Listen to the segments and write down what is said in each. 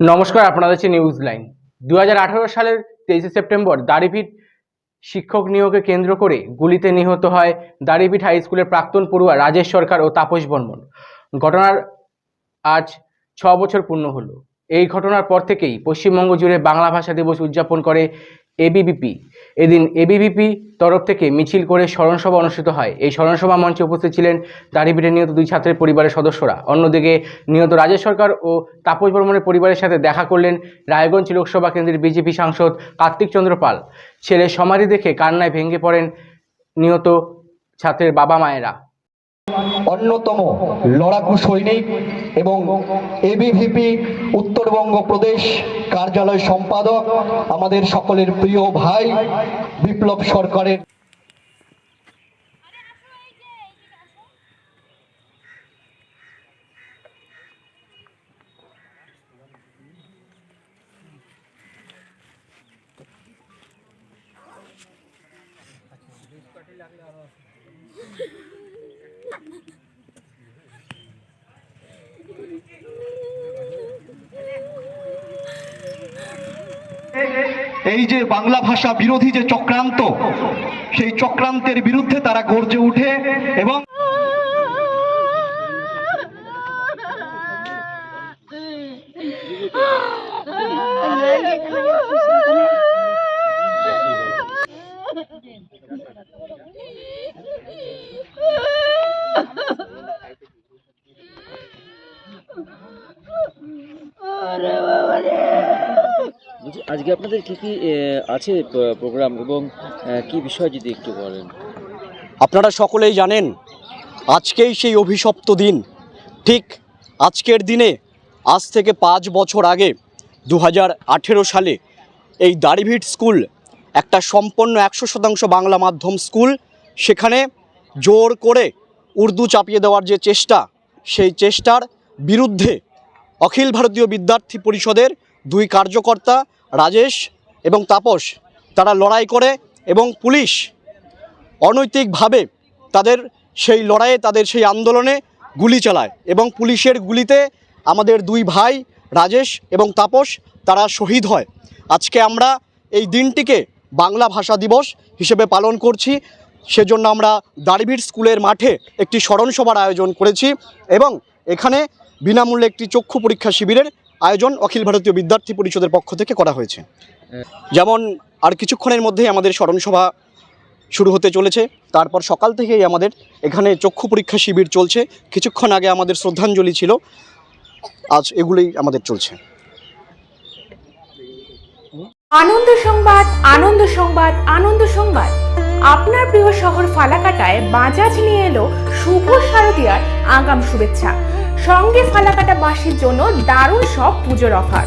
নমস্কার, আপনাদের হচ্ছে নিউজ লাইন দু হাজার আঠেরো সালের তেইশে সেপ্টেম্বর দাড়িভিট শিক্ষক নিয়োগে কেন্দ্র করে গুলিতে নিহত হয় দাড়িভিট হাই স্কুলের প্রাক্তন পড়ুয়া রাজেশ সরকার ও তাপস বর্মন। ঘটনার আজ ছ বছর পূর্ণ হলো। এই ঘটনার পর থেকেই পশ্চিমবঙ্গ জুড়ে বাংলা ভাষা দিবস উদযাপন করে এবিভিপি এদিন এবিভিপি তরফ থেকে মিছিল করে স্মরণসভা অনুষ্ঠিত হয়। এই স্মরণসভা মঞ্চে উপস্থিত ছিলেন দাড়িভিটে নিহত দুই ছাত্রের পরিবারের সদস্যরা। অন্যদিকে নিহত রাজেশ সরকার ও তাপস বর্মনের পরিবারের সাথে দেখা করলেন রায়গঞ্জ লোকসভা কেন্দ্রের বিজেপি সাংসদ কার্তিক চন্দ্র পাল। ছেলের সমাধি দেখে কান্নায় ভেঙে পড়েন নিহত ছাত্রের বাবা মায়েরা অন্যতম লড়াকু সৈনিক এবং এবিভিপি উত্তরবঙ্গ প্রদেশ কার্যালয় সম্পাদক আমাদের সকলের প্রিয় ভাই বিপ্লব সরকারের। এই যে বাংলা ভাষা বিরোধী যে চক্রান্ত সেই চক্রান্তের বিরুদ্ধে তারা গর্জে উঠে এবং আজকে আপনাদের কি কি আছে প্রোগ্রাম এবং কি বিষয় যদি একটু বলেন? আপনারা সকলেই জানেন, আজকেই সেই অভিশপ্ত দিন। ঠিক আজকের দিনে, আজ থেকে পাঁচ বছর আগে দু হাজার আঠেরো সালে, এই দাড়িভিট স্কুল, একটা সম্পন্ন একশো শতাংশ বাংলা মাধ্যম স্কুল, সেখানে জোর করে উর্দু চাপিয়ে দেওয়ার যে চেষ্টা, সেই চেষ্টার বিরুদ্ধে অখিল ভারতীয় বিদ্যার্থী পরিষদের দুই কার্যকর্তা রাজেশ এবং তাপস তারা লড়াই করে এবং পুলিশ অনৈতিকভাবে তাদের সেই লড়াইয়ে, তাদের সেই আন্দোলনে গুলি চালায় এবং পুলিশের গুলিতে আমাদের দুই ভাই রাজেশ এবং তাপস তারা শহীদ হয়। আজকে আমরা এই দিনটিকে বাংলা ভাষা দিবস হিসেবে পালন করছি। সেজন্য আমরা দাড়িভিট স্কুলের মাঠে একটি স্মরণসভার আয়োজন করেছি এবং এখানে বিনামূল্যে একটি চক্ষু পরীক্ষা শিবিরের আয়োজন অখিল ভারতীয় বিদ্যার্থী পরিষদের পক্ষ থেকে করা হয়েছে। যেমন আর কিছুক্ষণের মধ্যেই আমাদের স্মরণসভা শুরু হতে চলেছে। তারপর সকাল থেকেই আমাদের এখানে চক্ষু পরীক্ষা শিবির চলছে। কিছুক্ষণ আগে আমাদের শ্রদ্ধাঞ্জলি ছিল। আজ এগুলোই আমাদের চলছে। আনন্দ সংবাদ আনন্দ সংবাদ আনন্দ সংবাদ। আপনার প্রিয় শহর ফালাকাটায় বাজাজ নিয়ে এলো শুভ শারদীয়ার আগাম শুভেচ্ছা। সঙ্গে ফালাকাটা বাসীর জন্য দারুণ সব পুজোর অফার।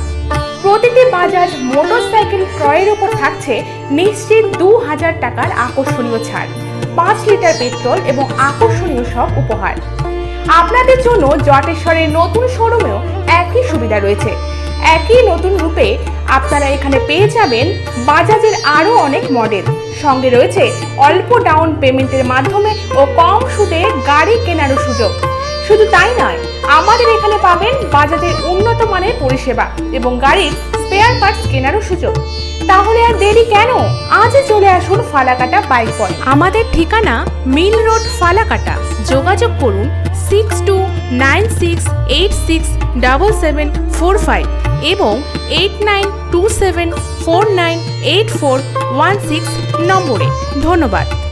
প্রতিটি বাজাজ মোটরসাইকেল ক্রয়ের উপর থাকছে নিশ্চিত দু হাজার টাকার আকর্ষণীয় ছাড়, পাঁচ লিটার পেট্রোল এবং আকর্ষণীয় সব উপহার। আপনাদের জন্য জটেশ্বরের নতুন শোরুমেও একই সুবিধা রয়েছে। একই নতুন রূপে আপনারা এখানে পেয়ে যাবেন বাজাজের আরও অনেক মডেল। সঙ্গে রয়েছে অল্প ডাউন পেমেন্টের মাধ্যমে ও কম সুদে গাড়ি কেনারও সুযোগ। শুধু তাই নয়, আমাদের এখানে পাবেন বাজাজের উন্নত মানের পরিষেবা এবং গাড়ির স্পেয়ার পার্টস কেনারও সুযোগ। তাহলে আর দেরি কেন? আজই চলে আসুন ফালাকাটা বাইক পয়েন্ট আমাদের ঠিকানা মিল রোড ফালাকাটা। যোগাযোগ করুন six two nine six eight six double seven four five এবং eight nine two seven four nine eight four one six নম্বরে। ধন্যবাদ।